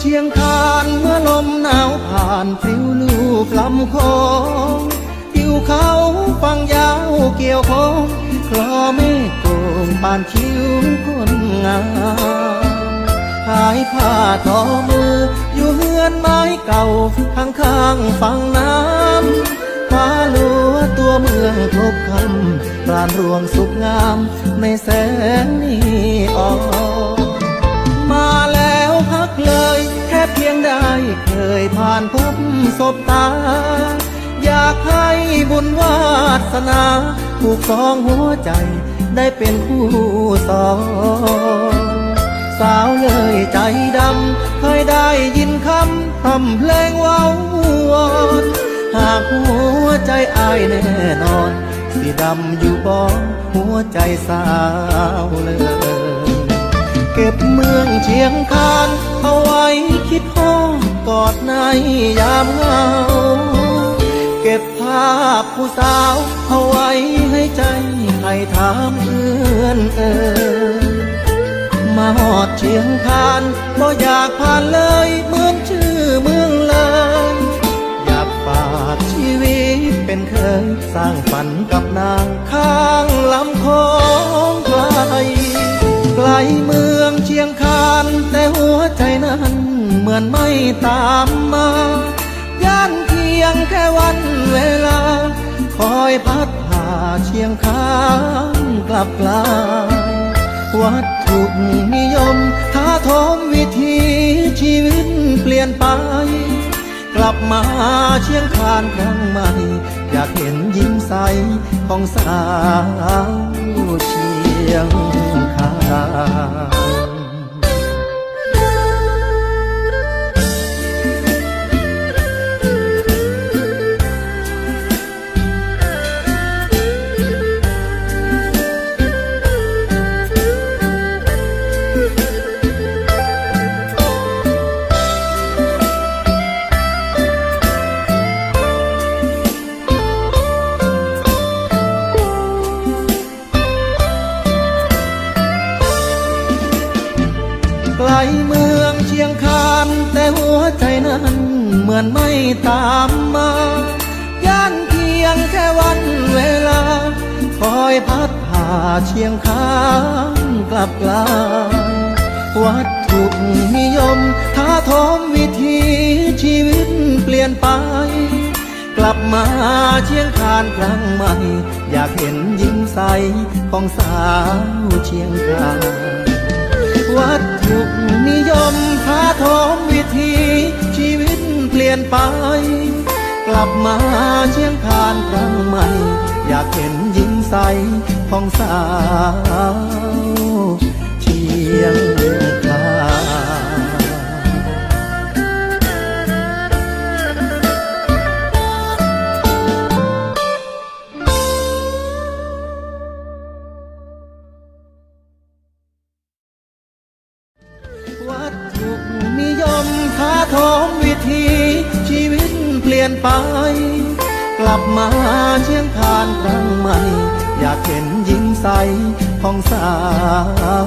เชียงคานเมื่อลมหนาวผ่านฟิวลูกลำโคงทิวเขาฟังยาวเกี่ยวโคงคลอไม่โกงปานคิ้วคนงามหายผ้าทอมือ อยู่เฮือนไม้เก่าข้างข้างๆฝั่งน้ำฟ้าลัวตัวเมืองทบคำปราณรวงสุขงามในแสงนีออน เคยผ่านพบศบตา อยากให้บุญวาสนาผูกสองหัวใจได้เป็นคู่สองสาวเลยใจดำ เคยได้ยินคำทำเพลงว้าวอนหากหัวใจอายแน่นอนสิดำอยู่บ่หัวใจสาวเลย เก็บเมืองเชียงคานเอา ดกอดในยามเหงา เก็บภาพผู้สาว เอาไว้ให้ใจให้ถามเพื่อนเออ มาหอดเชียงคานบ่อยากผ่านเลยเหมือนชื่อเมืองเลยอยากฝากชีวิตเป็นเคยสร้างฝันกับนางข้างลำคองไกลไกลเมื อนไม่ตามมาย่านเพียงแค่วันเวลา คอยพัดพาเชียงคานกลับกลายวัตถุนิยมท้าทมวิถีชีวิตเปลี่ยนไป กลับมาเชียงคานครั้งใหม่ อยากเห็นยิ้มใสของสาวเชียงคาน ไกลเมืองเชียงคานแต่หัวใจนั้นเหมือนไม่ตามมาย่านเพียงแค่วันเวลา คอยพัดพาเชียงคานกลับกลายวัตถุนิยมท้าทมวิถีชีวิตเปลี่ยนไป กลับมาเชียงคานครั้งใหม่ อยากเห็นยิ้มใสของสาวเชียงคานวั ตถุนิยมพาทมวิธีชีวิตเปลี่ยนไป กลับมาเชียงคานครั้งใหม่ อยากเห็นยิ้มใสของสาวเชียงคาน ทมวิธีชีวิตเปลี่ยนไป กลับมาเชียงคานครั้งใหม่ อยากเห็นยิ้มใสของสาว